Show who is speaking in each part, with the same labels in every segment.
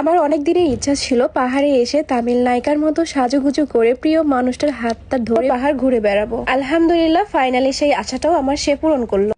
Speaker 1: আমার অনেক দিনের ইচ্ছা ছিল পাহাড়ে এসে তামিল নায়িকার মতো সাজুগুজু করে প্রিয় মানুষটার হাতটা ধরে পাহাড় ঘুরে বেড়াবো। আলহামদুলিল্লাহ ফাইনালি সেই আশাটাও আমার সে পূরণ করল।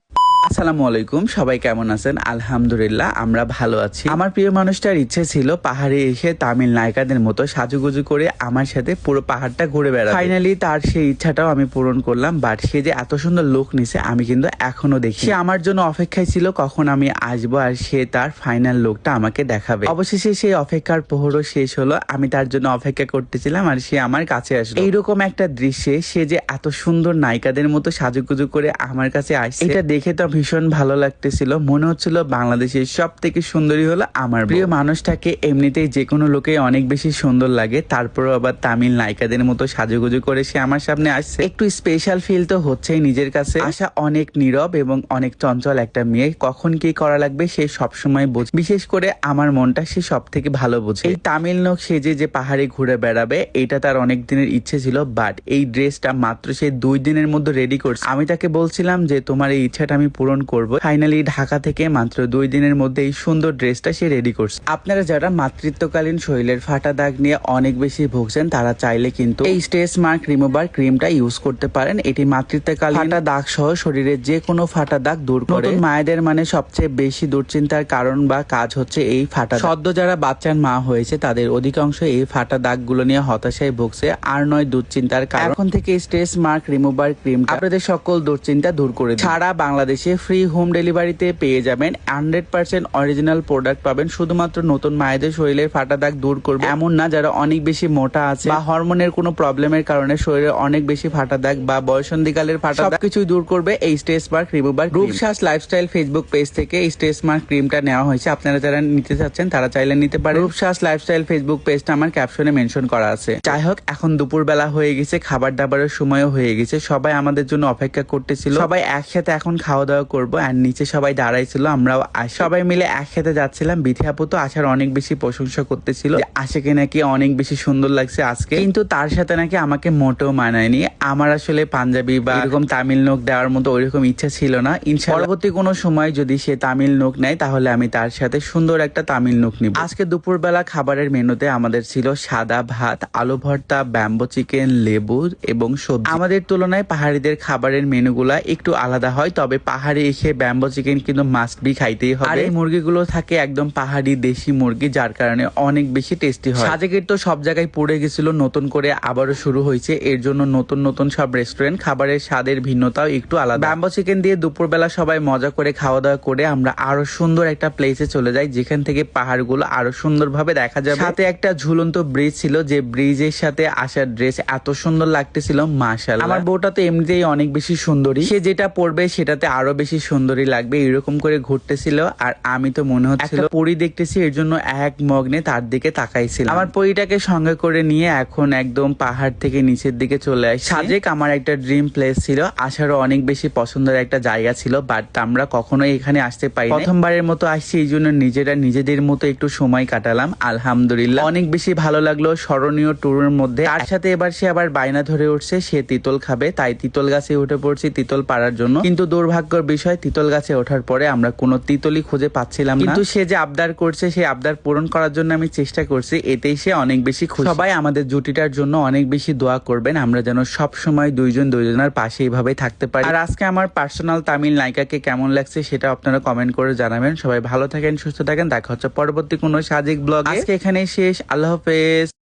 Speaker 2: আসসালামু আলাইকুম, সবাই কেমন আছেন? আলহামদুলিল্লাহ, আমরা ভালো আছি। আমার প্রিয় মানুষটার ইচ্ছে ছিল পাহাড়ে এসে তামিল নায়িকাদের মতো সাজুগুজু করে আমার সাথে পুরো পাহাড়টা ঘুরে বেড়াবে। ফাইনালি তার সেই ইচ্ছাটাও আমি পূরণ করলাম বাট সে যে এত সুন্দর লোক নিছে, আমি কিন্তু এখনও দেখি সে আমার জন্য অপেক্ষায় ছিল কখন আমি আসব আর সে তার ফাইনাল লোকটা আমাকে দেখাবে। অবশেষে সেই অপেক্ষার প্রহরও শেষ হলো, আমি তার জন্য অপেক্ষা করতেছিলাম আর সে আমার কাছে আসলো। এইরকম একটা দৃশ্যে সে যে এত সুন্দর নায়িকাদের মতো সাজুগুজু করে আমার কাছে আসছে, এটা দেখে তো ভীষণ ভালো লাগতেছিল। মনে হচ্ছিল বাংলাদেশের সব থেকে সুন্দরী হলো আমার প্রিয় মানুষটাকে এমনিতেই যে কোনো লোকে অনেক বেশি সুন্দর লাগে। তারপরও আবার তামিল নায়িকাদের মতো সাজুগুজু করে সে আমার সামনে আসছে। একটু স্পেশাল ফিল তো হচ্ছেই নিজের কাছে। আশা অনেক নীরব এবং অনেক চঞ্চল একটা মেয়ে। কখন কি করা লাগবে সে সবসময় বোঝে। বিশেষ করে আমার মনটা সে সব থেকে ভালো বোঝে। এই তামিল লোক সেজে যে পাহাড়ে ঘুরে বেড়াবে, এটা তার অনেক দিনের ইচ্ছে ছিল বাট এই ড্রেসটা মাত্র সে দুই দিনের মধ্যে রেডি করছে। আমি তাকে বলছিলাম যে, তোমার এই ইচ্ছাটা আমি পূরণ করব। ফাইনালি ঢাকা থেকে মাত্র দুই দিনের মধ্যে এই সুন্দর ড্রেসটা সে রেডি করছে। আপনারা যারা মাতৃত্বকালীন শরীরের ফাটা দাগ নিয়ে অনেক বেশি ভুগছেন, তারা চাইলে কিন্তু এই স্ট্রেস মার্ক রিমুভার ক্রিমটা ইউজ করতে পারেন। এটি মাতৃত্বকালীন ফাটা দাগ সহ শরীরের যে কোনো ফাটা দাগ দূর করে। মায়েদের মানে সবচেয়ে বেশি দুশ্চিন্তার কারণ বা কাজ হচ্ছে এই ফাটা সদ্য যারা বাচ্চার মা হয়েছে, তাদের অধিকাংশ এই ফাটা দাগগুলো নিয়ে হতাশায় ভুগছে, আর নয় দুশ্চিন্তার কারণ। এখন থেকে স্ট্রেস মার্ক রিমুভার ক্রিম আপনাদের সকল দুশ্চিন্তা দূর করে। সারা বাংলাদেশে ফ্রি হোম ডেলিভারিতে পেয়ে যাবেন। হান্ড্রেড পার্সেন্ট অরিজিনাল প্রোডাক্ট পাবেন। শুধুমাত্র নতুন মায়েদের শরীরের ফাটা দাগ দূর করবে। এমন না, যারা অনেক বেশি মোটা আছে বা হরমোনের কোনো প্রবলেমের কারণে শরীরে অনেক বেশি ফাটা দাগ বা বয়সন্ধিকালের ফাটা দাগ কিছুই দূর করবে এই স্টেজ মার্ক রিমুভার রূপশ্বাস লাইফস্টাইল ফেসবুক পেজ থেকে এই স্টেজ মার্ক ক্রিমটা নেওয়া হয়েছে। আপনারা যারা নিতে চাচ্ছেন, তারা চাইলে নিতে পারেন। রূপশ্বাস লাইফস্টাইল ফেসবুক পেজটা আমার ক্যাপশনে মেনশন করা আছে। যাই হোক, এখন দুপুরবেলা হয়ে গেছে খাবার দাবারের সময়ও হয়ে গেছে। সবাই আমাদের জন্য অপেক্ষা করতেছিল। সবাই একসাথে এখন খাওয়া দাওয়া করব আর নিচে সবাই দাঁড়াইছিল, আমরাও সবাই মিলে একসাথে যাচ্ছিলাম। বিথি আপু তো অনেক বেশি প্রশংসা করতেছিল আশাকে নাকি অনেক বেশি সুন্দর লাগছে আজকে। কিন্তু তার সাথে নাকি আমাকে মোটেও মানায়নি। আমার আসলে পাঞ্জাবি বা এরকম তামিল নোক দেওয়ার মতো ওইরকম ইচ্ছা ছিল না। পরবর্তী কোনো সময় যদি সে তামিল নোক নেয়, তাহলে আমি তার সাথে সুন্দর একটা তামিল নোক নিব। আজকে দুপুরবেলা খাবারের মেনুতে আমাদের ছিল সাদা ভাত, আলু ভর্তা, ব্যাম্বো চিকেন, লেবু এবং সবজি। আমাদের তুলনায় পাহাড়িদের খাবারের মেনুগুলা একটু আলাদা হয়, তবে পাহাড়ে এসে ব্যাম্বো চিকেন কিন্তু মাস্ট বি খাইতেই হবে। আর এই মুরগিগুলো থাকে একদম পাহাড়ি দেশি মুরগি যার কারণে অনেক বেশি টেস্টি হয়। সাজেকের তো সব জায়গায় পড়ে গেছিল নতুন করে আবারও শুরু হয়েছে। এর জন্য নতুন নতুন সব রেস্টুরেন্ট খাবারের স্বাদের ভিন্নতাও একটু আলাদা। ব্যাম্বো চিকেন দিয়ে দুপুরবেলা সবাই মজা করে খাওয়া দাওয়া করে আমরা আরও সুন্দর একটা প্লেসে চলে যাই যেখান থেকে পাহাড়গুলো আরও সুন্দরভাবে দেখা যাবে। সাথে একটা ঝুলন্ত ব্রিজ ছিল যে ব্রিজের সাথে আসার ড্রেস এত সুন্দর লাগতেছিল মাশাল আমার বউটা তো এমনিতেই অনেক বেশি সুন্দরী। সে যেটা পরবে সেটাতে আরও বেশি সুন্দরী লাগবে, এরকম করে ঘুরতেছিল আর আমি তো মনে হচ্ছিল পরি দেখতেছি, এর জন্য এক মগ্নে তার দিকে তাকাইছিলাম। আমার পরিটাকে সঙ্গে করে নিয়ে এখন একদম পাহাড় থেকে নিচের দিকে চলে আসি সাজেক আমার একটা ড্রিম প্লেস ছিল, আসারও অনেক বেশি পছন্দের একটা জায়গা ছিল বাট আমরা কখনোই এখানে আসতে পারি প্রথমবারের মতো আসছি, এই জন্য নিজেরা নিজেদের মতো একটু সময় কাটালাম, আলহামদুলিল্লাহ। অনেক বেশি ভালো লাগল স্মরণীয় ট্যুরের মধ্যে। তার সাথে এবার সে আবার বায়না ধরে উঠছে, সে তিতল খাবে, তাই তিতল গাছে উঠে পড়ছি তিতল পাড়ার জন্য। কিন্তু দুর্ভাগ্যের তিতল গাছে ওঠার পরে আমরা কোনো তিতলি খুঁজে পাচ্ছিলাম না। কিন্তু সে যে আবদার করছে সেই আবদার পূরণ করার জন্য আমি চেষ্টা করছি এতেই সে অনেক বেশি খুশি। সবাই আমাদের জুটিটার জন্য অনেক বেশি দোয়া করবেন আমরা যেন সব সময় দুইজন দুইজনের পাশে এইভাবে থাকতে পারি। আর আজকে আমার পার্সোনাল তামিল নায়িকাকে কেমন লাগছে সেটা আপনারা কমেন্ট করে জানাবেন। সবাই ভালো থাকেন সুস্থ থাকেন দেখা হচ্ছে পরবর্তী কোনো সাজিক ব্লগ আজকে এখানেই শেষ আল্লাহ হাফেজ।